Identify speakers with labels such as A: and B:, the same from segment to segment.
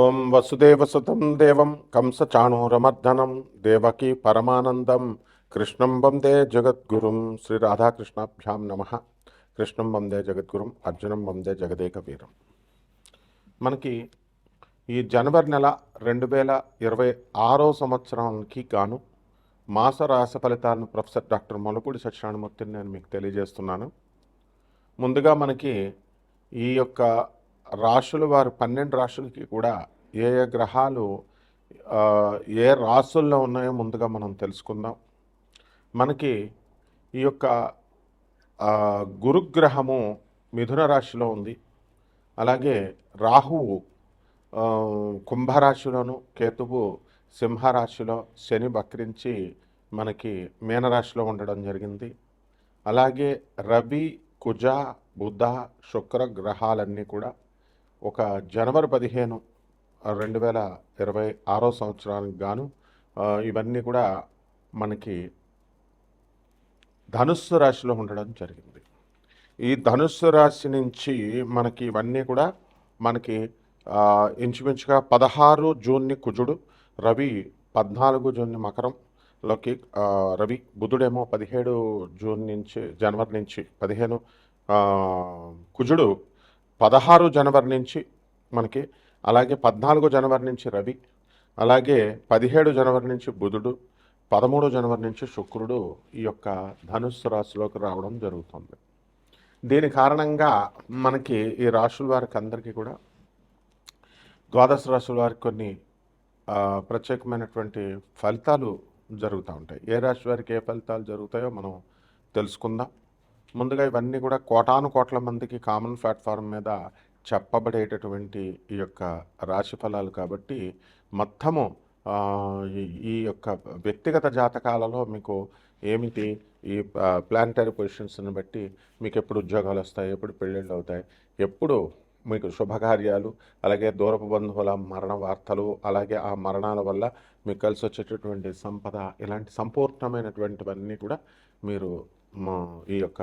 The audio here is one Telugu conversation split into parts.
A: ఓం వసుదేవసుతం దేవం కంసచాణూరమర్దనం దేవకీ పరమానందం. కృష్ణం వందే జగద్గురుం శ్రీ రాధాకృష్ణాభ్యాం నమ. కృష్ణం వందే జగద్గురుం అర్జునం వందే జగదేక వీరం మనకి ఈ జనవరి నెల రెండు వేల ఇరవై ఆరో సంవత్సరానికి గాను మాస రాశి ఫలితాలను ప్రొఫెసర్ డాక్టర్ మొలపూడి సత్యనారాయణమూర్తిని నేను మీకు తెలియజేస్తున్నాను. ముందుగా మనకి ఈ యొక్క రాశులు వారు పన్నెండు రాశులకి కూడా ఏ ఏ గ్రహాలు ఏ రాశుల్లో ఉన్నాయో ముందుగా మనం తెలుసుకుందాం. మనకి ఈ యొక్క గురుగ్రహము మిథున రాశిలో ఉంది. అలాగే రాహువు కుంభరాశిలోను కేతువు సింహరాశిలో శని వక్రించి మనకి మీనరాశిలో ఉండడం జరిగింది. అలాగే రవి కుజ బుధ శుక్ర గ్రహాలన్నీ కూడా ఒక జనవరి పదిహేను రెండు వేల ఇరవై ఆరో సంవత్సరానికి గాను ఇవన్నీ కూడా మనకి ధనుస్సు రాశిలో ఉండడం జరిగింది. ఈ ధనుస్సు రాశి నుంచి మనకి ఇవన్నీ కూడా మనకి ఇంచుమించుగా పదహారు జూన్ని కుజుడు రవి పద్నాలుగు జూన్ని మకరంలోకి లోకి రవి బుధుడేమో పదిహేడు జూన్ నుంచి జనవరి నుంచి పదిహేను కుజుడు పదహారు జనవరి నుంచి మనకి అలాగే పద్నాలుగు జనవరి నుంచి రవి అలాగే పదిహేడు జనవరి నుంచి బుధుడు పదమూడు జనవరి నుంచి శుక్రుడు ఈ యొక్క ధనుస్సు రాశిలోకి రావడం జరుగుతుంది. దీని కారణంగా మనకి ఈ రాశుల వారికి అందరికీ కూడా ద్వాదశ రాశుల వారికి కొన్ని ప్రత్యేకమైనటువంటి ఫలితాలు జరుగుతూ ఉంటాయి. ఏ రాశి వారికి ఏ ఫలితాలు జరుగుతాయో మనం తెలుసుకుందాం. ముందుగా ఇవన్నీ కూడా కోటాను కోట్ల మందికి కామన్ ప్లాట్ఫామ్ మీద చెప్పబడేటటువంటి ఈ యొక్క రాశి ఫలాలు కాబట్టి మొత్తము ఈ- యొక్క వ్యక్తిగత జాతకాలలో మీకు ఏమిటి? ఈ ప్లానిటరీ పొజిషన్స్ని బట్టి మీకు ఎప్పుడు ఉద్యోగాలు వస్తాయి ఎప్పుడు పెళ్ళిళ్ళు అవుతాయి ఎప్పుడు మీకు శుభకార్యాలు అలాగే దూరపు బంధువుల మరణ వార్తలు అలాగే ఆ మరణాల వల్ల మీకు కలిసి వచ్చేటటువంటి సంపద ఇలాంటి సంపూర్ణమైనటువంటివన్నీ కూడా మీరు ఈ యొక్క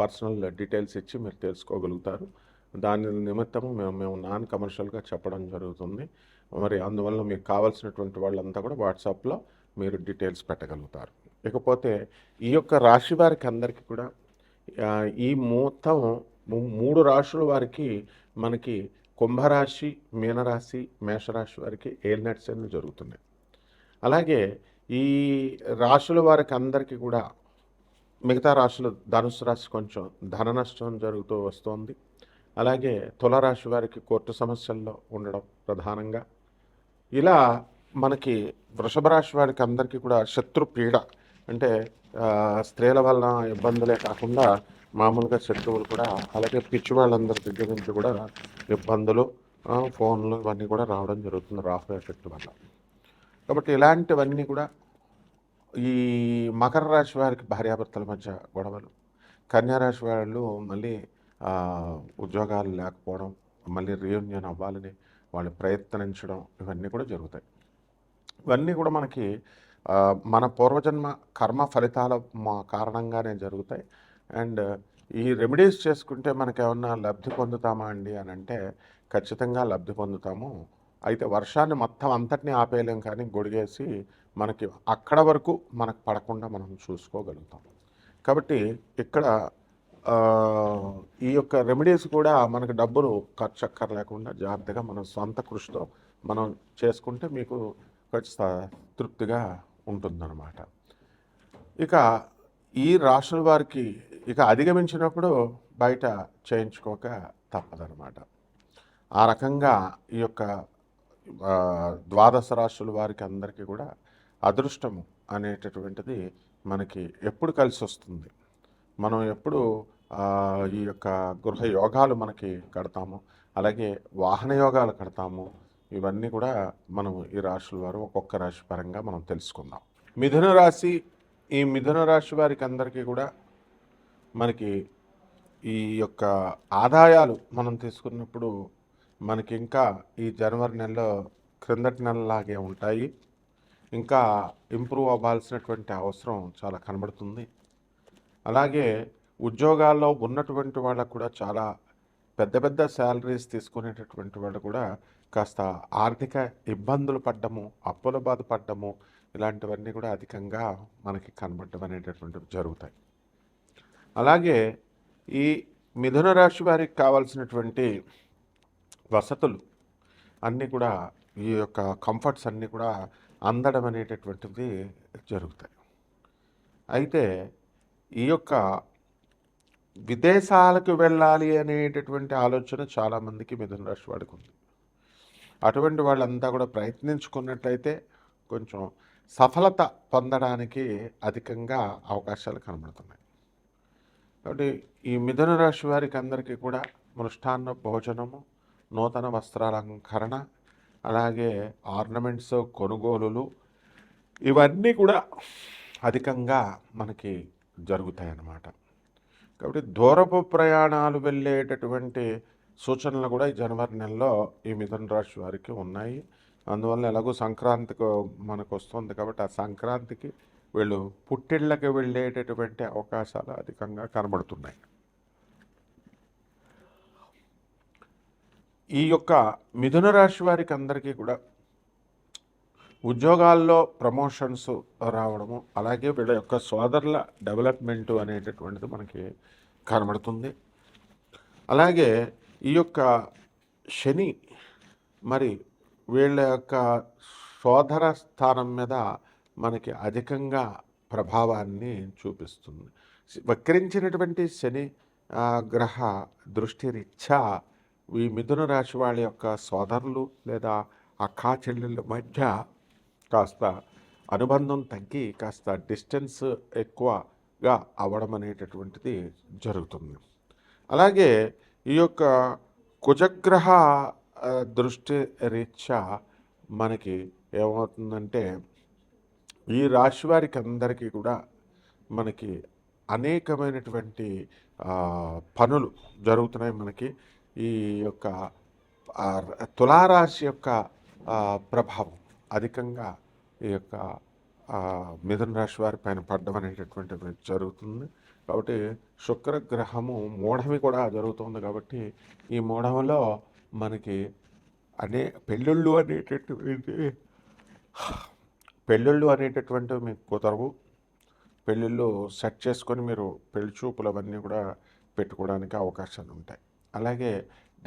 A: పర్సనల్ డీటెయిల్స్ ఇచ్చి మీరు తెలుసుకోగలుగుతారు. దాని నిమిత్తము మేము మేము నాన్ కమర్షియల్గా చెప్పడం జరుగుతుంది. మరి అందువల్ల మీకు కావాల్సినటువంటి వాళ్ళంతా కూడా వాట్సాప్లో మీరు డీటెయిల్స్ పెట్టగలుగుతారు. ఇకపోతే ఈ యొక్క రాశి వారికి అందరికీ కూడా ఈ మొత్తం మూడు రాశుల వారికి మనకి కుంభరాశి మీనరాశి మేషరాశి వారికి ఏలినట్ అనేది జరుగుతున్నాయి. అలాగే ఈ రాశుల వారికి అందరికీ కూడా మిగతా రాశులు ధనుసు రాశి కొంచెం ధన నష్టం జరుగుతూ వస్తోంది. అలాగే తులరాశి వారికి కోర్టు సమస్యల్లో ఉండడం ప్రధానంగా. ఇలా మనకి వృషభ రాశి వారికి అందరికీ కూడా శత్రు పీడ అంటే స్త్రీల వలన ఇబ్బందులే కాకుండా మామూలుగా శత్రువులు కూడా అలాగే పిచ్చి వాళ్ళందరి దగ్గర నుంచి కూడా ఇబ్బందులు ఫోన్లు ఇవన్నీ కూడా రావడం జరుగుతుంది రాహు ఎఫెక్ట్ వల్ల. కాబట్టి ఇలాంటివన్నీ కూడా ఈ మకర రాశి వారికి భార్యాభర్తల మధ్య గొడవలు. కన్యారాశి వాళ్ళు మళ్ళీ ఉద్యోగాలు లేకపోవడం మళ్ళీ రీయూనియన్ అవ్వాలని వాళ్ళు ప్రయత్నించడం ఇవన్నీ కూడా జరుగుతాయి. ఇవన్నీ కూడా మనకి మన పూర్వజన్మ కర్మ ఫలితాల మా కారణంగానే జరుగుతాయి. అండ్ ఈ రెమెడీస్ చేసుకుంటే మనకి ఏమన్నా లబ్ధి పొందుతామా అండి అని అంటే ఖచ్చితంగా లబ్ధి పొందుతాము. అయితే వర్షాన్ని మొత్తం అంతటినీ ఆపేయలేం కానీ గొడిగేసి మనకి అక్కడ వరకు మనకు పడకుండా మనం చూసుకోగలుగుతాం. కాబట్టి ఇక్కడ ఈ యొక్క రెమెడీస్ కూడా మనకు డబ్బులు ఖర్చు అక్కర్లేకుండా జాగ్రత్తగా మనం సొంత కృషితో మనం చేసుకుంటే మీకు ఖచ్చిత తృప్తిగా ఉంటుందన్నమాట. ఇక ఈ రాష్ట్రాల వారికి ఇక అధిగమించినప్పుడు బయట చేయించుకోక తప్పదనమాట ఆ రకంగా ఈ యొక్క ద్వాదశ రాశుల వారికి అందరికీ కూడా అదృష్టము అనేటటువంటిది మనకి ఎప్పుడు కలిసి వస్తుంది. మనం ఎప్పుడు ఈ యొక్క గృహ యోగాలు మనకి కడతాము అలాగే వాహన యోగాలు కడతాము ఇవన్నీ కూడా మనం ఈ రాశుల వారు ఒక్కొక్క రాశి పరంగా మనం తెలుసుకుందాం. మిథున రాశి ఈ మిథున రాశి వారికి అందరికీ కూడా మనకి ఈ యొక్క ఆదాయాలు మనం తీసుకున్నప్పుడు మనకి ఇంకా ఈ జనవరి నెలలో క్రిందటి నెలలాగే ఉంటాయి. ఇంకా ఇంప్రూవ్ అవ్వాల్సినటువంటి అవసరం చాలా కనబడుతుంది. అలాగే ఉద్యోగాల్లో ఉన్నటువంటి వాళ్ళకు కూడా చాలా పెద్ద పెద్ద శాలరీస్ తీసుకునేటటువంటి వాళ్ళు కూడా కాస్త ఆర్థిక ఇబ్బందులు పడ్డము అప్పుల బాధ పడ్డము ఇలాంటివన్నీ కూడా అధికంగా మనకి కనబడడం అనేటటువంటివి జరుగుతాయి. అలాగే ఈ మిథున రాశి వారికి కావాల్సినటువంటి వసతులు అన్నీ కూడా ఈ యొక్క కంఫర్ట్స్ అన్నీ కూడా అందడం అనేటటువంటిది జరుగుతాయి. అయితే ఈ యొక్క విదేశాలకు వెళ్ళాలి అనేటటువంటి ఆలోచన చాలామందికి మిథున రాశి వాడికి ఉంది. అటువంటి వాళ్ళంతా కూడా ప్రయత్నించుకున్నట్లయితే కొంచెం సఫలత పొందడానికి అధికంగా అవకాశాలు కనబడుతున్నాయి. కాబట్టి ఈ మిథున రాశి వారికి అందరికీ కూడా మృష్టాన్న భోజనము నూతన వస్త్రాలంకరణ అలాగే ఆర్నమెంట్స్ కొనుగోలులు ఇవన్నీ కూడా అధికంగా మనకి జరుగుతాయి అన్నమాట కాబట్టి దూరపు ప్రయాణాలు వెళ్ళేటటువంటి సూచనలు కూడా ఈ జనవరి నెలలో ఈ మిథున రాశి వారికి ఉన్నాయి. అందువల్ల ఎలాగో సంక్రాంతికి మనకు వస్తుంది కాబట్టి ఆ సంక్రాంతికి వీళ్ళు పుట్టిళ్ళకి వెళ్ళేటటువంటి అవకాశాలు అధికంగా కనబడుతున్నాయి. ఈ యొక్క మిథున రాశి వారికి అందరికీ కూడా ఉద్యోగాల్లో ప్రమోషన్స్ రావడము అలాగే వీళ్ళ యొక్క సోదరుల డెవలప్మెంట్ అనేటటువంటిది మనకి కనబడుతుంది. అలాగే ఈ యొక్క శని మరి వీళ్ళ యొక్క సోదర స్థానం మీద మనకి అధికంగా ప్రభావాన్ని చూపిస్తుంది. వక్రించినటువంటి శని గ్రహ దృష్టిరీత్యా ఈ మిథున రాశి వాళ్ళ యొక్క సోదరులు లేదా అక్కా చెల్లెళ్ళ మధ్య కాస్త అనుబంధం తగ్గి కాస్త డిస్టెన్స్ ఎక్కువగా అవ్వడం అనేటటువంటిది జరుగుతుంది. అలాగే ఈ యొక్క కుజగ్రహ దృష్టి రీత్యా మనకి ఏమవుతుందంటే ఈ రాశి వారికి అందరికీ కూడా మనకి అనేకమైనటువంటి పనులు జరుగుతున్నాయి మనకి. ఈ యొక్క తులారాశి యొక్క ప్రభావం అధికంగా ఈ యొక్క మిథున రాశి వారి పైన పడ్డం అనేటటువంటిది జరుగుతుంది. కాబట్టి శుక్రగ్రహము మూఢమి కూడా జరుగుతుంది కాబట్టి ఈ మూఢంలో మనకి అనే పెళ్ళిళ్ళు అనేటటువంటి పెళ్ళిళ్ళు అనేటటువంటివి మీకు కుదరవు. పెళ్ళిళ్ళు సెట్ చేసుకొని మీరు పెళ్ళి చూపులు అవన్నీ కూడా పెట్టుకోవడానికి అవకాశాలు ఉంటాయి. అలాగే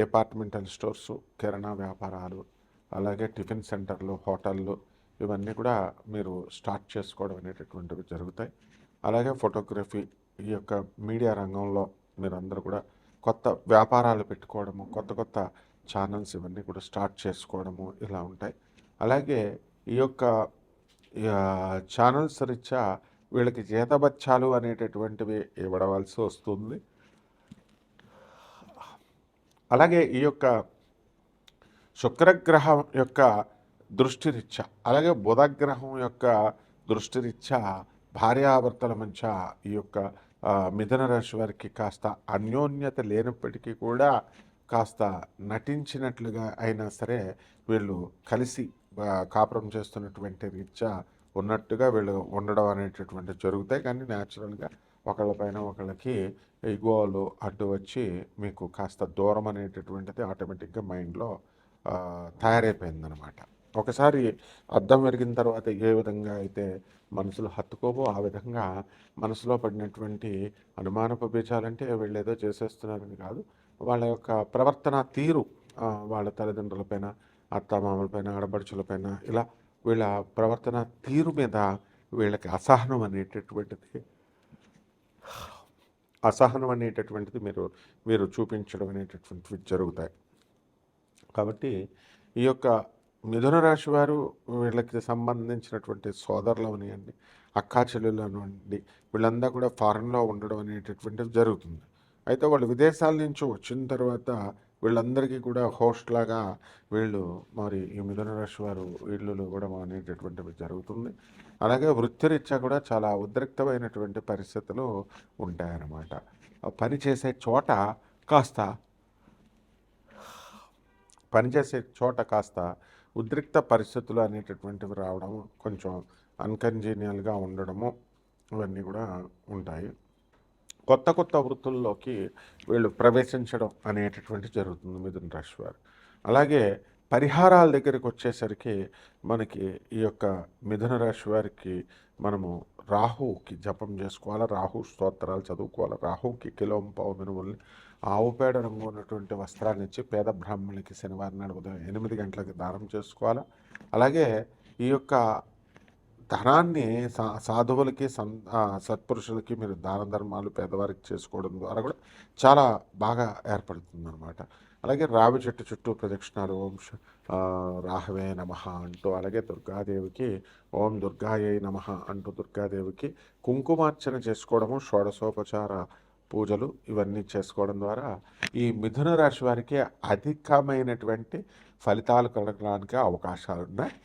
A: డిపార్ట్మెంటల్ స్టోర్స్ కిరాణా వ్యాపారాలు అలాగే టిఫిన్ సెంటర్లు హోటళ్ళు ఇవన్నీ కూడా మీరు స్టార్ట్ చేసుకోవడం అనేటటువంటివి జరుగుతాయి. అలాగే ఫోటోగ్రఫీ ఈ యొక్క మీడియా రంగంలో మీరందరూ కూడా కొత్త వ్యాపారాలు పెట్టుకోవడము కొత్త కొత్త ఛానల్స్ ఇవన్నీ కూడా స్టార్ట్ చేసుకోవడము ఇలా ఉంటాయి. అలాగే ఈ యొక్క ఛానల్స్ రీత్యా వీళ్ళకి జీతబత్యాలు అనేటటువంటివి ఇవ్వడవలసి వస్తుంది. అలాగే ఈ యొక్క శుక్రగ్రహం యొక్క దృష్టిరీత్యా అలాగే బుధగ్రహం యొక్క దృష్టిరీత్యా భార్యాభర్తల మధ్య ఈ యొక్క మిథున రాశి వారికి కాస్త అన్యోన్యత లేనప్పటికీ కూడా కాస్త నటించినట్లుగా అయినా సరే వీళ్ళు కలిసి కాపురం చేస్తున్నటువంటి రీత్యా ఉన్నట్టుగా వీళ్ళు ఉండడం అనేటటువంటి జరుగుతాయి. కానీ న్యాచురల్గా ఒకళ్ళపైన ఒకళ్ళకి ఎగువలు అడ్డు వచ్చి మీకు కాస్త దూరం అనేటటువంటిది ఆటోమేటిక్గా మైండ్లో తయారైపోయిందనమాట. ఒకసారి అర్థం పెరిగిన తర్వాత ఏ విధంగా అయితే మనసులో హత్తుకోవో ఆ విధంగా మనసులో పడినటువంటి అనుమానపు బీజాలంటే వీళ్ళు ఏదో చేసేస్తున్నారని కాదు. వాళ్ళ యొక్క ప్రవర్తన తీరు వాళ్ళ తల్లిదండ్రులపైన అత్తమామలపైన ఆడబడుచులపైన ఇలా వీళ్ళ ప్రవర్తన తీరు మీద వీళ్ళకి అసహనం అనేటటువంటిది అసహనం అనేటటువంటిది మీరు మీరు చూపించడం అనేటటువంటివి జరుగుతాయి. కాబట్టి ఈ యొక్క మిథున రాశి వారు వీళ్ళకి సంబంధించినటువంటి సోదరులు అవనివ్వండి అక్కా చెల్లెలు అనివ్వండి వీళ్ళంతా కూడా ఫారెన్లో ఉండడం అనేటటువంటిది జరుగుతుంది. అయితే వాళ్ళు విదేశాల నుంచి వచ్చిన తర్వాత వీళ్ళందరికీ కూడా హోస్ట్ లాగా వీళ్ళు మరి ఈ మిథున రాశి వారు వీళ్ళు కూడా అనేటటువంటివి జరుగుతుంది. అలాగే వృత్తిరీత్యా కూడా చాలా ఉద్రిక్తమైనటువంటి పరిస్థితులు ఉంటాయన్నమాట. పనిచేసే పని చేసే చోట కాస్త పనిచేసే చోట కాస్త ఉద్రిక్త పరిస్థితులు అనేటటువంటివి రావడం కొంచెం అన్కంజీనియల్గా ఉండడము ఇవన్నీ కూడా ఉంటాయి. కొత్త కొత్త వృత్తుల్లోకి వీళ్ళు ప్రవేశించడం అనేటటువంటి జరుగుతుంది మిథున రాశి వారు. అలాగే పరిహారాల దగ్గరికి వచ్చేసరికి మనకి ఈ యొక్క మిథున రాశి వారికి మనము రాహుకి జపం చేసుకోవాలి రాహు స్తోత్రాలు చదువుకోవాలి రాహుకి కిలోం పావు మినుముల్ని ఆవు పేడ రంగు ఉన్నటువంటి వస్త్రాన్ని ఇచ్చి పేద బ్రాహ్మణులకి శనివారం నాడు ఉదయం ఎనిమిది గంటలకు దానం చేసుకోవాలి. అలాగే ఈ యొక్క ధనాన్ని సా సాధువులకి సం సత్పురుషులకి మీరు దాన ధర్మాలు పేదవారికి చేసుకోవడం ద్వారా కూడా చాలా బాగా ఏర్పడుతుంది అనమాట అలాగే రావి చెట్టు చుట్టూ ప్రదక్షిణాలు ఓం రాహవే నమ అంటూ అలాగే దుర్గాదేవికి ఓం దుర్గాయే నమ అంటూ దుర్గాదేవికి కుంకుమార్చన చేసుకోవడము షోడశోపచార పూజలు ఇవన్నీ చేసుకోవడం ద్వారా ఈ మిథున రాశి వారికి అధికమైనటువంటి ఫలితాలు కలగడానికి అవకాశాలు ఉన్నాయి